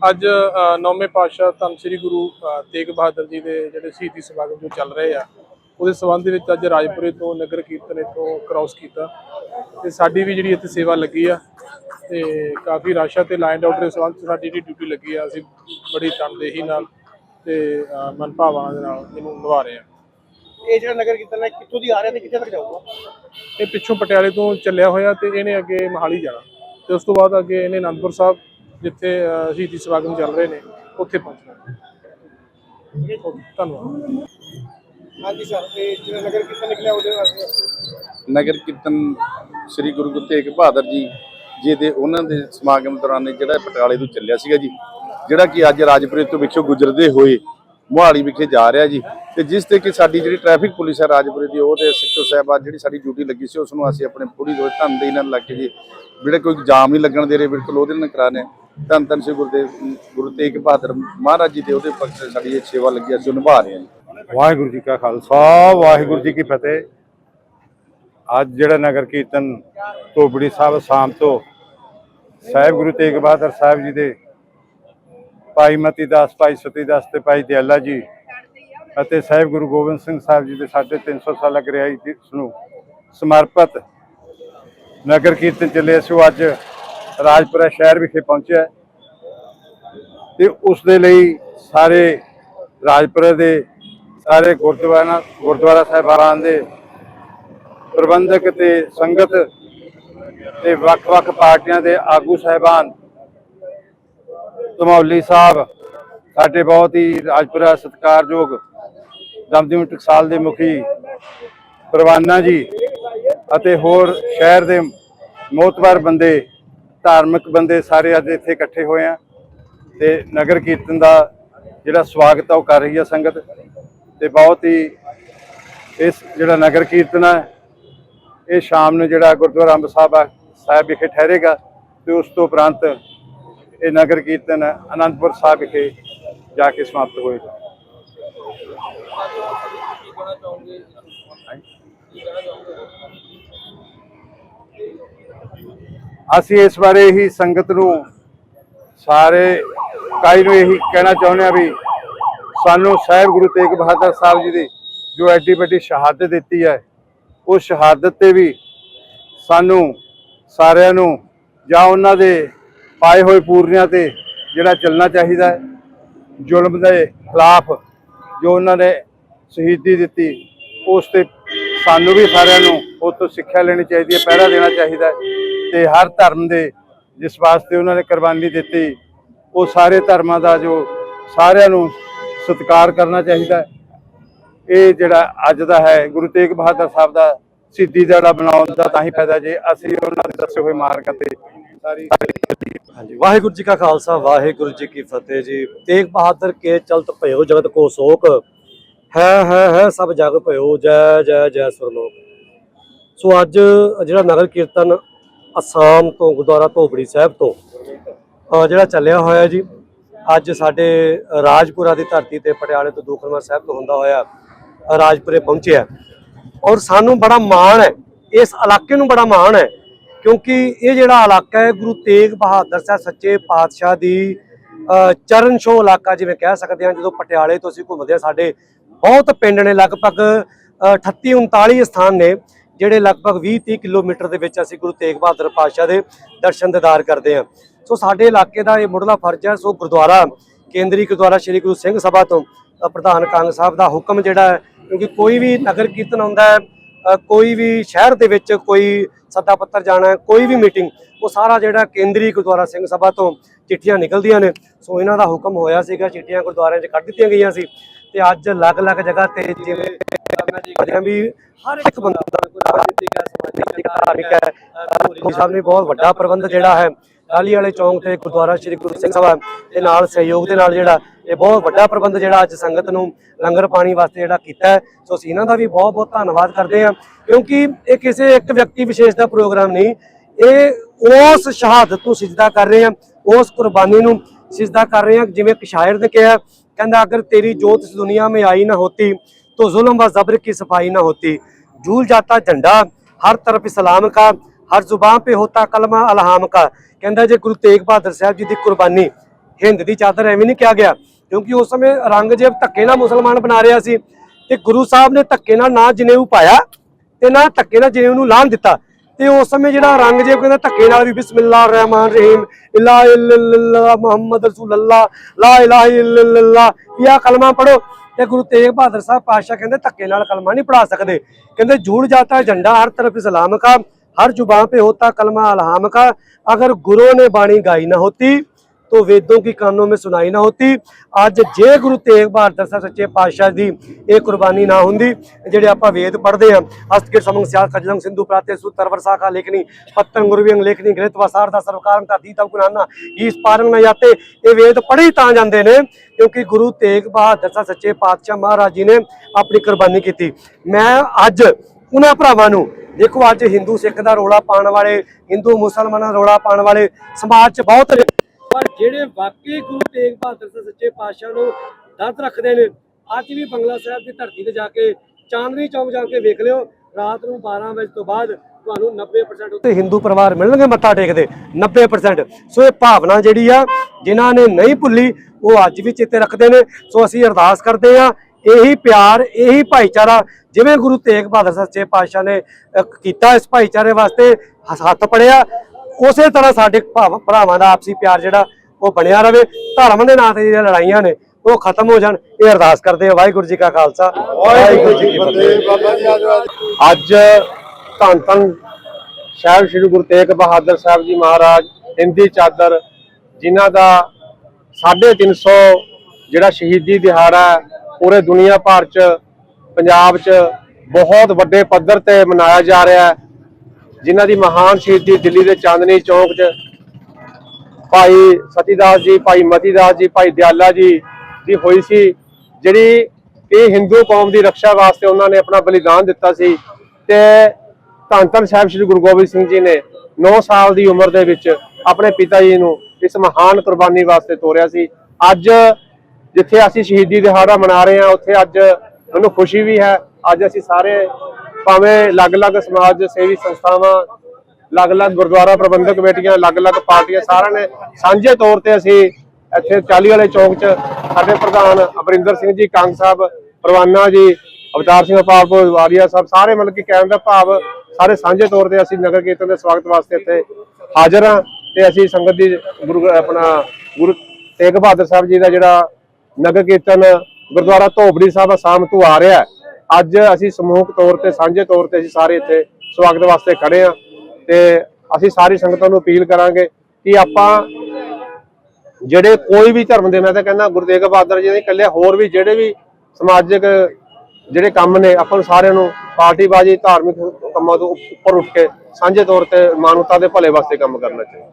ਅੱਜ ਨੌਵੇਂ ਪਾਤਸ਼ਾਹ ਧੰਨ ਸ੍ਰੀ ਗੁਰੂ ਤੇਗ ਬਹਾਦਰ ਜੀ ਦੇ ਜਿਹੜੇ ਸ਼ਹੀਦੀ ਸਮਾਗਮ ਜੋ ਚੱਲ ਰਹੇ ਆ ਉਹਦੇ ਸੰਬੰਧ ਦੇ ਵਿੱਚ ਅੱਜ ਰਾਜਪੁਰੇ ਤੋਂ ਨਗਰ ਕੀਰਤਨ ਇੱਥੋਂ ਕ੍ਰਾਸ ਕੀਤਾ। ਤੇ ਸਾਡੀ ਵੀ ਜਿਹੜੀ ਇੱਥੇ ਸੇਵਾ ਲੱਗੀ ਆ ਤੇ ਕਾਫੀ ਰਸ਼ ਤੇ ਲਾਈਨ ਆਊਟ ਦੇ ਸੰਬੰਧ ਸਾਡੀ ਜਿਹੜੀ ਡਿਊਟੀ ਲੱਗੀ ਆ ਅਸੀਂ ਬੜੀ ਤਨਦੇਹੀ ਨਾਲ ਤੇ ਮਨ ਭਾਵਨਾ ਦੇ ਨਾਲ ਇਹਨੂੰ ਨਿਭਾ ਰਹੇ ਆ। ਇਹ ਜਿਹੜਾ ਨਗਰ ਕੀਰਤਨ ਹੈ ਕਿੱਥੋਂ ਦੀ ਆ ਰਿਹਾ ਤੇ ਕਿੱਥੇ ਤੱਕ ਜਾਊਗਾ? ਇਹ ਪਿੱਛੋਂ ਪਟਿਆਲੇ ਤੋਂ ਚੱਲਿਆ ਹੋਇਆ ਤੇ ਇਹਨੇ ਅੱਗੇ ਮਹਾਲੀ ਜਾਣਾ। ਤੇ ਉਸ ਤੋਂ ਬਾਅਦ ਅੱਗੇ ਇਹਨੇ ਅਨੰਦਪੁਰ ਸਾਹਿਬ ਜਿੱਥੇ ਸ਼ਹੀਦੀ ਸਮਾਗਮ ਚੱਲ ਰਹੇ ਨੇ ਉੱਥੇ ਪਹੁੰਚਣਾ। ਧੰਨਵਾਦ। ਹਾਂਜੀ ਸਰ ਇਹ ਜਿਹੜਾ ਨਗਰ ਕੀਰਤਨ ਨਿਕਲਿਆ ਉਹਦੇ ਵਾਸਤੇ ਨਗਰ ਕੀਰਤਨ ਸ੍ਰੀ ਗੁਰੂ ਗੁਰੂ ਤੇਗ ਬਹਾਦਰ ਜੀ ਜੀ ਦੇ ਉਹਨਾਂ ਦੇ ਸਮਾਗਮ ਦੌਰਾਨ ਜਿਹੜਾ ਪਟਿਆਲੇ ਤੋਂ ਚੱਲਿਆ ਸੀਗਾ ਜੀ ਜਿਹੜਾ ਕਿ ਅੱਜ ਰਾਜਪੁਰੇ ਤੋਂ ਵਿਖੇ ਗੁਜਰਦੇ ਹੋਏ ਮੋਹਾਲੀ ਵਿਖੇ ਜਾ ਰਿਹਾ ਜੀ। ਤੇ ਜਿਸ ਤੇ ਕਿ ਸਾਡੀ ਜਿਹੜੀ ਟ੍ਰੈਫਿਕ ਪੁਲਿਸ ਹੈ ਰਾਜਪੁਰੇ ਦੀ ਉਹ ਤੇ ਸਿੱਟੋ ਸਾਹਿਬਾ ਜਿਹੜੀ ਸਾਡੀ ਡਿਊਟੀ ਲੱਗੀ ਸੀ ਉਸ ਨੂੰ ਅਸੀਂ ਆਪਣੇ ਪੂਰੀ ਰੋਜ਼ ਧੰਦੇ ਨਾਲ ਲੱਗ ਕੇ ਜੀ ਜਿਹੜੇ ਕੋਈ ਜਾਮ ਨਹੀਂ ਲੱਗਣ ਦੇ ਰਹੇ ਬਿਲਕੁਲ ਉਹਦੇ ਨਾਲ ਕਰਾ ਰਹੇ। ਧੰਨ ਧੰਨ ਸ੍ਰੀ ਗੁਰਦੇਵ ਗੁਰੂ ਤੇਗ ਬਹਾਦਰ ਮਹਾਰਾਜ ਜੀ ਦੇ ਉਹਦੇ ਪੱਖ ਸਾਡੀ ਇਹ ਸੇਵਾ ਲੱਗੀ, ਅਸੀਂ ਨਿਭਾ ਰਹੇ ਹਾਂ ਜੀ। ਵਾਹਿਗੁਰੂ ਜੀ ਕਾ ਖਾਲਸਾ, ਵਾਹਿਗੁਰੂ ਜੀ ਕੀ ਫਤਿਹ। ਅੱਜ ਜਿਹੜਾ ਨਗਰ ਕੀਰਤਨ ਧੋਬੜੀ ਸਾਹਿਬ ਸ਼ਾਮ ਤੋਂ ਸਾਹਿਬ ਗੁਰੂ ਤੇਗ ਬਹਾਦਰ ਸਾਹਿਬ ਜੀ ਦੇ ਭਾਈ ਮਤੀ ਦਾਸ, ਭਾਈ ਸਤੀ ਦਾਸ ਤੇ ਭਾਈ ਦਿਆਲਾ ਜੀ ਅਤੇ ਸਾਹਿਬ ਗੁਰੂ ਗੋਬਿੰਦ ਸਿੰਘ ਸਾਹਿਬ ਜੀ ਦੇ 350 ਸਾਲਾ ਗ੍ਰਿਆਈ ਦਿਵਸ ਨੂੰ ਸਮਰਪਿਤ ਨਗਰ ਕੀਰਤਨ ਚੱਲੇ। ਸੋ ਅੱਜ ਰਾਜਪੁਰਾ ਸ਼ਹਿਰ ਵਿਖੇ ਪਹੁੰਚਿਆ ਤੇ ਉਸ ਦੇ ਲਈ ਸਾਰੇ ਰਾਜਪੁਰਾ ਦੇ ਸਾਰੇ ਗੁਰਦੁਆਰਾ ਗੁਰਦੁਆਰਾ ਸਾਹਿਬਾਨ ਦੇ ਪ੍ਰਬੰਧਕ ਤੇ ਸੰਗਤ ਤੇ ਵੱਖ-ਵੱਖ ਪਾਰਟੀਆਂ ਦੇ ਆਗੂ ਸਾਹਿਬਾਨ, ਧਮੌਲੀ ਸਾਹਿਬ, ਸਾਡੇ ਬਹੁਤ ਹੀ ਰਾਜਪੁਰਾ ਸਤਿਕਾਰਯੋਗ ਦਮਦਮੀ ਟਕਸਾਲ ਦੇ ਮੁਖੀ ਪ੍ਰਵਾਨਾ ਜੀ ਅਤੇ ਹੋਰ ਸ਼ਹਿਰ ਦੇ ਮੋਤਬਰ ਬੰਦੇ ਧਾਰਮਿਕ ਬੰਦੇ ਸਾਰੇ ਅੱਜ ਇੱਥੇ ਇਕੱਠੇ ਹੋਏ ਆ ਤੇ ਨਗਰ ਕੀਰਤਨ ਦਾ ਜਿਹੜਾ ਸਵਾਗਤ ਆ ਉਹ ਕਰ ਰਹੀ ਆ ਸੰਗਤ ਤੇ ਬਹੁਤ ਹੀ ਇਸ ਜਿਹੜਾ ਨਗਰ ਕੀਰਤਨ ਹੈ ਇਹ ਸ਼ਾਮ ਨੂੰ ਜਿਹੜਾ ਗੁਰਦੁਆਰਾ ਅੰਬ ਸਾਹਿਬ ਸਾਹਿਬ ਵਿਖੇ ਠਹਿਰੇਗਾ ਤੇ ਉਸ ਤੋਂ ਉਪਰੰਤ ਇਹ ਨਗਰ ਕੀਰਤਨ ਅਨੰਦਪੁਰ ਸਾਹਿਬ ਵਿਖੇ ਜਾ ਕੇ ਸਮਾਪਤ ਹੋਏਗਾ। ਅਸੀਂ ਇਸ ਬਾਰੇ ਹੀ ਸੰਗਤ ਨੂੰ ਸਾਰੇ ਕਾਈ ਨੂੰ ਇਹੀ ਕਹਿਣਾ ਚਾਹੁੰਦੇ ਆ ਵੀ ਸਾਨੂੰ ਸਾਹਿਬ ਗੁਰੂ ਤੇਗ ਬਹਾਦਰ ਸਾਹਿਬ ਜੀ ਦੀ ਜੋ ਐਡੀ ਵੱਡੀ ਸ਼ਹਾਦਤ ਦਿੱਤੀ ਹੈ ਉਹ ਸ਼ਹਾਦਤ ਤੇ ਵੀ ਸਾਨੂੰ ਸਾਰਿਆਂ ਨੂੰ ਜਾਂ ਉਹਨਾਂ ਦੇ ਪਾਏ ਹੋਏ ਪੂਰਨਿਆਂ ਤੇ ਜਿਹੜਾ ਚੱਲਣਾ ਚਾਹੀਦਾ ਹੈ, ਜ਼ੁਲਮ ਦੇ ਖਿਲਾਫ ਜੋ ਉਹਨਾਂ ਨੇ ਸ਼ਹੀਦੀ ਦਿੱਤੀ, ਉਸ ਤੇ ਸਾਨੂੰ ਵੀ ਸਾਰਿਆਂ ਨੂੰ ਉਹ ਤੋਂ ਸਿੱਖਿਆ ਲੈਣੀ ਚਾਹੀਦੀ ਹੈ, ਪਹਿਰਾ ਦੇਣਾ ਚਾਹੀਦਾ ਤੇ ਹਰ ਧਰਮ ਦੇ ਜਿਸ ਵਾਸਤੇ ਉਹਨਾਂ ਨੇ ਕੁਰਬਾਨੀ ਦਿੱਤੀ, ਉਹ ਸਾਰੇ ਧਰਮਾਂ ਦਾ ਜੋ ਸਾਰਿਆਂ ਨੂੰ ਸਤਿਕਾਰ ਕਰਨਾ ਚਾਹੀਦਾ ਇਹ ਜਿਹੜਾ ਅੱਜ ਦਾ ਹੈ, ਗੁਰੂ ਤੇਗ ਬਹਾਦਰ ਸਾਹਿਬ ਦਾ ਸਿੱਧੀ ਦਿਹਾੜਾ ਬਣਾਉਣ ਦਾ ਤਾਂ ਹੀ ਫਾਇਦਾ ਜੇ ਅਸੀਂ ਉਹਨਾਂ ਦੇ ਦੱਸੇ ਹੋਏ ਮਾਰਗ ਤੇ ਸਾਰੀ ਹਾਂਜੀ, ਵਾਹਿਗੁਰੂ ਜੀ ਕਾ ਖਾਲਸਾ, ਵਾਹਿਗੁਰੂ ਜੀ ਕੀ ਫਤਿਹ ਜੀ। ਤੇਗ ਬਹਾਦਰ ਕੇ ਚਲਤ ਭਇਓ ਜਗਤ ਕੋ ਸੋਕ। ਹੈ ਹੈ ਹੈ, ਸਭ ਜਗ ਭਇਓ, ਜੈ ਜੈ ਜੈ ਸੁਰਲੋਕ ਸੋ ਅੱਜ ਜਿਹੜਾ ਨਗਰ ਕੀਰਤਨ ਅਸਾਮ ਤੋਂ, ਗੁਰਦੁਆਰਾ ਧੋਬੜੀ ਸਾਹਿਬ ਤੋਂ ਜਿਹੜਾ ਚੱਲਿਆ ਹੋਇਆ ਜੀ, ਅੱਜ ਸਾਡੇ ਰਾਜਪੁਰਾ ਦੀ ਧਰਤੀ ਤੇ ਪਟਿਆਲੇ ਤੋਂ ਦੂਖਨਵਾਰ ਸਾਹਿਬ ਤੋਂ ਹੁੰਦਾ ਹੋਇਆ ਰਾਜਪੁਰੇ ਪਹੁੰਚਿਆ ਔਰ ਸਾਨੂੰ ਬੜਾ ਮਾਣ ਹੈ, ਇਸ ਇਲਾਕੇ ਨੂੰ ਬੜਾ ਮਾਣ ਹੈ, ਕਿਉਂਕਿ ਇਹ ਜਿਹੜਾ ਇਲਾਕਾ ਹੈ, ਗੁਰੂ ਤੇਗ ਬਹਾਦਰ ਸਾਹਿਬ ਸੱਚੇ ਪਾਤਸ਼ਾਹ ਦੀ ਅਹ ਚਰਨ ਛੋਹ ਇਲਾਕਾ ਜਿਵੇਂ ਕਹਿ ਸਕਦੇ ਹਾਂ, ਜਦੋਂ ਪਟਿਆਲੇ ਤੋਂ ਅਸੀਂ ਘੁੰਮਦੇ ਹਾਂ, ਸਾਡੇ ਬਹੁਤ ਪਿੰਡ ਨੇ, ਲਗਭਗ ਅਹ 38 39 ਸਥਾਨ ਨੇ। ਜਿਹੜੇ ਲਗਭਗ 20 30 ਕਿਲੋਮੀਟਰ ਦੇ ਵਿੱਚ ਅਸੀਂ ਗੁਰੂ ਤੇਗ ਬਹਾਦਰ ਪਾਤਸ਼ਾਹ ਦੇ ਦਰਸ਼ਨ ਦਿਦਾਰ ਕਰਦੇ ਹਾਂ। ਸੋ ਸਾਡੇ ਇਲਾਕੇ ਦਾ ਇਹ ਮੁੱਢਲਾ ਫਰਜ਼ ਹੈ, ਸੋ ਗੁਰਦੁਆਰਾ ਕੇਂਦਰੀ ਗੁਰਦੁਆਰਾ ਸ੍ਰੀ ਗੁਰੂ ਸਿੰਘ ਸਭਾ ਤੋਂ ਪ੍ਰਧਾਨ ਕੰਗ ਸਾਹਿਬ ਦਾ ਹੁਕਮ ਜਿਹੜਾ ਹੈ, ਕਿਉਂਕਿ ਕੋਈ ਵੀ ਨਗਰ ਕੀਰਤਨ ਹੁੰਦਾ ਹੈ ਕੋਈ ਵੀ ਸ਼ਹਿਰ ਦੇ ਵਿੱਚ ਕੋਈ ਸੱਦਾ ਪੱਤਰ ਜਾਣਾ ਕੋਈ ਵੀ ਮੀਟਿੰਗ, ਉਹ ਸਾਰਾ ਜਿਹੜਾ ਕੇਂਦਰੀ ਗੁਰਦੁਆਰਾ ਸਿੰਘ ਸਭਾ ਤੋਂ ਚਿੱਠੀਆਂ ਨਿਕਲਦੀਆਂ ਨੇ। ਸੋ ਇਹਨਾਂ ਦਾ ਹੁਕਮ ਹੋਇਆ ਸੀਗਾ, ਚਿੱਠੀਆਂ ਗੁਰਦੁਆਰਿਆਂ 'ਚ ਕੱਢ ਦਿੱਤੀਆਂ ਗਈਆਂ ਸੀ। ਤੇ ਅੱਜ ਅਲੱਗ-ਅਲੱਗ ਜਗ੍ਹਾ ਤੇ ਜਿਵੇਂ ਲੰਗਰ ਪਾਣੀ ਵਾਸਤੇ ਜਿਹੜਾ ਕੀਤਾ ਸੋ ਅਸੀਂ ਇਹਨਾਂ ਦਾ ਵੀ ਬਹੁਤ ਬਹੁਤ ਧੰਨਵਾਦ ਕਰਦੇ ਹਾਂ ਕਿਉਂਕਿ ਇਹ ਕਿਸੇ ਇੱਕ ਵਿਅਕਤੀ ਵਿਸ਼ੇਸ਼ ਦਾ ਪ੍ਰੋਗਰਾਮ ਨਹੀਂ ਇਹ ਉਸ ਸ਼ਹਾਦਤ ਨੂੰ ਸਿਜਦਾ ਕਰ ਰਹੇ ਹਾਂ ਉਸ ਕੁਰਬਾਨੀ ਨੂੰ ਸਿਜਦਾ ਕਰ ਰਹੇ ਹਾਂ। ਜਿਵੇਂ ਇੱਕ ਸ਼ਾਇਰ ਨੇ ਕਿਹਾ ਕਹਿੰਦਾ ਅਗਰ ਤੇਰੀ ਜੋਤ ਇਸ ਦੁਨੀਆ ਮੇ ਆਈ ਨਾ ਹੋਤੀ तो जुल्म व जबर की सफाई ना होती झूल जाता झंडा हर तरफ इस्लाम का ਹਰ ਜ਼ੁਬਾਨ 'ਤੇ ਹੋਤਾ ਕਲਮਾ ਅਲਹਾਮ ਕਾ। ਕਹਿੰਦਾ ਜੇ ਗੁਰੂ ਤੇਗ ਬਹਾਦਰ ਸਾਹਿਬ ਜੀ ਦੀ ਕੁਰਬਾਨੀ ਹਿੰਦ ਦੀ ਚਾਦਰ ਐਵੇਂ ਨਹੀਂ ਕਿਹਾ ਗਿਆ, ਕਿਉਂਕਿ ਉਸ ਸਮੇਂ ਔਰੰਗਜ਼ੇਬ ਧੱਕੇ ਨਾਲ ਮੁਸਲਮਾਨ ਬਣਾ ਰਿਹਾ ਸੀ ਤੇ ਗੁਰੂ ਸਾਹਿਬ ਨੇ ਧੱਕੇ ਨਾਲ ਨਾ ਜਨੇਊ ਪਾਇਆ ਤੇ ਨਾ ਧੱਕੇ ਨਾਲ ਜਨੇਊ ਨੂੰ ਲਾਹਣ ਦਿੱਤਾ। ਤੇ ਉਸ ਸਮੇਂ ਜਿਹੜਾ ਔਰੰਗਜ਼ੇਬ ਕਹਿੰਦਾ ਧੱਕੇ ਨਾਲ ਵੀ ਬਿਸਮਿਲ੍ਲਾ ਰਹਿਮਾਨ ਰਹੀਮ ਇਲਾ ਇਲਾ ਮੁਹੰਮਦ ਕਲਮਾ ਪੜੋ ਤੇ ਗੁਰੂ ਤੇਗ ਬਹਾਦਰ ਸਾਹਿਬ ਪਾਤਸ਼ਾਹ ਕਹਿੰਦੇ ਧੱਕੇ ਨਾਲ ਕਲਮਾ ਨਹੀਂ ਪੜਾ ਸਕਦੇ। ਕਹਿੰਦੇ ਜੂੜ ਜਾਤਾ ਝੰਡਾ ਹਰ ਤਰਫ ਇਸਲਾਮ ਕਾ ਹਰ ਜ਼ੁਬਾਨ 'ਤੇ ਹੋਤਾ ਕਲਮਾ ਅਲਹਾਮ ਕਾ ਅਗਰ ਗੁਰੂ ਨੇ ਬਾਣੀ ਗਾਈ ਨਾ ਹੋਤੀ तो वेदों की कानों में सुनाई ना होती ਅੱਜ ਜੇ ਗੁਰੂ ਤੇਗ ਬਹਾਦਰ ਸਾਹਿਬ ਸੱਚੇ ਪਾਤਸ਼ਾਹ ਦੀ ਇਹ ਕੁਰਬਾਨੀ ਨਾ ਹੁੰਦੀ ਜਿਹੜੇ ਆਪਾਂ ਵੇਦ ਪੜ੍ਹਦੇ ਆ ਹਸਤਕਿਰ ਸਮੰਗ ਸਿਆਲ ਖਜਲੰਗ ਸਿੰਧੂ ਪ੍ਰਾਤੇ ਸੂਤਰ ਵਰਸਾ ਕਾ ਲੇਖਣੀ ਪੱਤਨ ਗੁਰਵਿੰਗ ਲੇਖਣੀ ਗ੍ਰਿਤ ਵਸਾਰ ਦਾ ਸਰਵਕਾਰ ਦਾ ਦੀਤਾ ਗੁਨਾਨਾ ਈਸ ਪਾਰੰਗ ਨਾ ਜਾਤੇ ਇਹ ਵੇਦ ਪੜ੍ਹੇ ਹੀ ਤਾਂ ਜਾਂਦੇ ਨੇ ਕਿਉਂਕਿ ਗੁਰੂ ਤੇਗ ਬਹਾਦਰ ਸਾਹਿਬ ਸੱਚੇ ਪਾਤਸ਼ਾਹ ਮਹਾਰਾਜ ਜੀ ਨੇ ਆਪਣੀ ਕੁਰਬਾਨੀ ਕੀਤੀ ਮੈਂ ਅੱਜ ਉਹਨਾਂ ਭਰਾਵਾਂ ਨੂੰ ਦੇਖੋ ਅੱਜ ਹਿੰਦੂ ਸਿੱਖ ਦਾ ਰੋਲਾ ਪਾਉਣ ਵਾਲੇ ਹਿੰਦੂ ਮੁਸਲਮਾਨਾਂ ਦਾ ਰੋਲਾ ਪਾਉਣ ਵਾਲੇ ਸਮਾਜ 'ਚ ਬਹੁਤ ਨੇ ਪਰ ਜਿਹੜੇ ਵਾਕਈ ਗੁਰੂ ਤੇਗ ਬਹਾਦਰ ਸਾਹਿਬ ਸੱਚੇ ਪਾਤਸ਼ਾਹ ਨੂੰ ਦਰਦ ਰੱਖਦੇ ਨੇ, ਅੱਜ ਵੀ ਬੰਗਲਾ ਸਾਹਿਬ ਦੀ ਧਰਤੀ ਤੇ ਜਾ ਕੇ ਚਾਂਦਨੀ ਚੌਕ ਜਾ ਕੇ ਵੇਖ ਲਿਓ, ਰਾਤ ਨੂੰ 12 ਵਜੇ ਤੋਂ ਬਾਅਦ ਤੁਹਾਨੂੰ 90% ਉੱਤੇ ਹਿੰਦੂ ਪਰਿਵਾਰ ਮਿਲਣਗੇ ਮੱਥਾ ਟੇਕਦੇ 90% ਸੋ ਇਹ ਭਾਵਨਾ ਜਿਹੜੀ ਆ, ਜਿਨ੍ਹਾਂ ਨੇ ਨਹੀਂ ਭੁੱਲੀ, ਉਹ ਅੱਜ ਵੀ ਚੇਤੇ ਰੱਖਦੇ ਨੇ। ਸੋ ਅਸੀਂ ਅਰਦਾਸ ਕਰਦੇ ਆ, ਇਹੀ ਪਿਆਰ, ਇਹੀ ਭਾਈਚਾਰਾ ਜਿਵੇਂ ਗੁਰੂ ਤੇਗ ਬਹਾਦਰ ਸੱਚੇ ਪਾਤਸ਼ਾਹ ਨੇ ਕੀਤਾ ਇਸ ਭਾਈਚਾਰੇ ਵਾਸਤੇ ਹੱਥ- ਹੱਥ ਪੜਿਆ। ਉਸੇ ਤਰ੍ਹਾਂ ਸਾਡੇ ਭਾਵ- ਭਰਾਵਾਂ ਦਾ ਆਪਸੀ ਪਿਆਰ ਜਿਹੜਾ ਉਹ ਬਣਿਆ ਰਵੇ, ਧਰਮ ਦੇ ਨਾਂ ਤੇ ਜਿਹੜੀਆਂ ਲੜਾਈਆਂ ਨੇ, ਉਹ ਖਤਮ ਹੋ ਜਾਣ। ਇਹ ਅਰਦਾਸ ਕਰਦੇ ਆ ਵਾਹਿਗੁਰੂ ਜੀ ਕਾ ਖਾਲਸਾ। ਵਾਹਿਗੁਰੂ ਜੀ ਕੀ ਫਤਿਹ। ਅੱਜ ਧੰਨ ਧੰਨ ਸਾਹਿਬ ਸ੍ਰੀ ਗੁਰੂ ਤੇਗ ਬਹਾਦਰ ਸਾਹਿਬ ਜੀ ਮਹਾਰਾਜ ਹਿੰਦੀ ਚਾਦਰ, ਜਿਨ੍ਹਾਂ ਦਾ 350 ਜਿਹੜਾ ਸ਼ਹੀਦੀ ਦਿਹਾੜਾ ਪੂਰੇ ਦੁਨੀਆ ਭਰ ਚ, ਪੰਜਾਬ ਚ ਬਹੁਤ ਵੱਡੇ ਪੱਧਰ ਤੇ ਮਨਾਇਆ ਜਾ ਰਿਹਾ ਹੈ। ਜਿਨ੍ਹਾਂ ਦੀ ਮਹਾਨ ਸ਼ਹੀਦੀ ਦਿੱਲੀ ਦੇ ਚਾਂਦਨੀ ਚੌਕ 'ਚ ਭਾਈ ਸਤੀਦਾਸ ਜੀ, ਭਾਈ ਮਤੀਦਾਸ ਜੀ, ਭਾਈ ਦਿਆਲਾ ਜੀ ਦੀ ਹੋਈ ਸੀ, ਜਿਹੜੀ ਇਹ ਹਿੰਦੂ ਕੌਮ ਦੀ ਰੱਖਿਆ ਵਾਸਤੇ ਉਹਨਾਂ ਨੇ ਆਪਣਾ ਬਲੀਦਾਨ ਦਿੱਤਾ ਸੀ ਤੇ ਧੰਨ ਧੰਨ ਸਾਹਿਬ ਸ੍ਰੀ ਗੁਰੂ ਗੋਬਿੰਦ ਸਿੰਘ ਜੀ ਨੇ 9 ਸਾਲ ਦੀ ਉਮਰ ਦੇ ਵਿੱਚ ਆਪਣੇ ਪਿਤਾ ਜੀ ਨੂੰ ਇਸ ਮਹਾਨ ਕੁਰਬਾਨੀ ਵਾਸਤੇ ਤੋਰਿਆ ਸੀ। ਅੱਜ ਜਿੱਥੇ ਅਸੀਂ ਸ਼ਹੀਦੀ ਦਿਹਾੜਾ ਮਨਾ ਰਹੇ ਹਾਂ, ਉੱਥੇ ਅੱਜ ਮੈਨੂੰ ਖੁਸ਼ੀ ਵੀ ਹੈ, ਅੱਜ ਅਸੀਂ ਸਾਰੇ ਭਾਵੇਂ ਅਲੱਗ-ਅਲੱਗ ਸਮਾਜ, ਸੇਵੀ ਸੰਸਥਾਵਾਂ, ਅਲੱਗ-ਅਲੱਗ ਗੁਰਦੁਆਰਾ ਪ੍ਰਬੰਧਕ ਕਮੇਟੀਆਂ, ਅਲੱਗ-ਅਲੱਗ ਪਾਰਟੀਆਂ ਸਾਰਿਆਂ ਨੇ ਸਾਂਝੇ ਤੌਰ ਤੇ ਅਸੀਂ ਇੱਥੇ 40 ਵਾਲੇ ਚੌਂਕ 'ਚ ਸਾਡੇ ਪ੍ਰਧਾਨ ਅਮਰਿੰਦਰ ਸਿੰਘ ਜੀ, ਕੰਗ ਸਾਹਿਬ, ਪਰਵਾਨਾ ਜੀ, ਅਵਤਾਰ ਸਿੰਘ ਪਾਪੋ ਵਾਰੀਆ ਸਾਹਿਬ, ਸਾਰੇ ਮਤਲਬ ਕਿ ਕਹਿਣ ਦਾ ਭਾਵ ਸਾਰੇ ਸਾਂਝੇ ਤੌਰ ਤੇ ਅਸੀਂ ਨਗਰ ਕੀਰਤਨ ਦੇ ਸਵਾਗਤ ਵਾਸਤੇ ਇੱਥੇ ਹਾਜ਼ਰ ਹਾਂ ਤੇ ਅਸੀਂ ਸੰਗਤ ਦੀ ਗੁਰੂ, ਆਪਣਾ ਗੁਰੂ ਤੇਗ ਬਹਾਦਰ ਸਾਹਿਬ ਜੀ ਦਾ ਜਿਹੜਾ ਨਗਰ ਕੀਰਤਨ ਗੁਰਦੁਆਰਾ ਧੋਬੜੀ ਸਾਹਿਬ ਅਸਾਮ ਤੋਂ ਆ ਰਿਹਾ ਅੱਜ ਅਸੀਂ ਸਮੂਹਕ ਤੌਰ ਤੇ, ਸਾਂਝੇ ਤੌਰ ਤੇ ਅਸੀਂ ਸਾਰੇ ਇੱਥੇ ਸਵਾਗਤ ਵਾਸਤੇ ਖੜੇ ਹਾਂ ਤੇ ਅਸੀਂ ਸਾਰੀ ਸੰਗਤਾਂ ਨੂੰ ਅਪੀਲ ਕਰਾਂਗੇ ਕਿ ਆਪਾਂ ਜਿਹੜੇ ਕੋਈ ਵੀ ਧਰਮ ਦੇ, ਮੈਂ ਤਾਂ ਕਹਿੰਦਾ ਗੁਰੂ ਤੇਗ ਬਹਾਦਰ ਜੀ ਨੇ ਇਕੱਲੇ ਹੋਰ ਵੀ ਜਿਹੜੇ ਵੀ ਸਮਾਜਿਕ ਜਿਹੜੇ ਕੰਮ ਨੇ, ਆਪਾਂ ਨੂੰ ਸਾਰਿਆਂ ਨੂੰ ਪਾਰਟੀਬਾਜ਼ੀ, ਧਾਰਮਿਕ ਕੰਮਾਂ ਤੋਂ ਉੱਪਰ ਉੱਠ ਕੇ ਸਾਂਝੇ ਤੌਰ ਤੇ ਮਾਨਵਤਾ ਦੇ ਭਲੇ ਵਾਸਤੇ ਕੰਮ ਕਰਨਾ ਚਾਹੀਦਾ।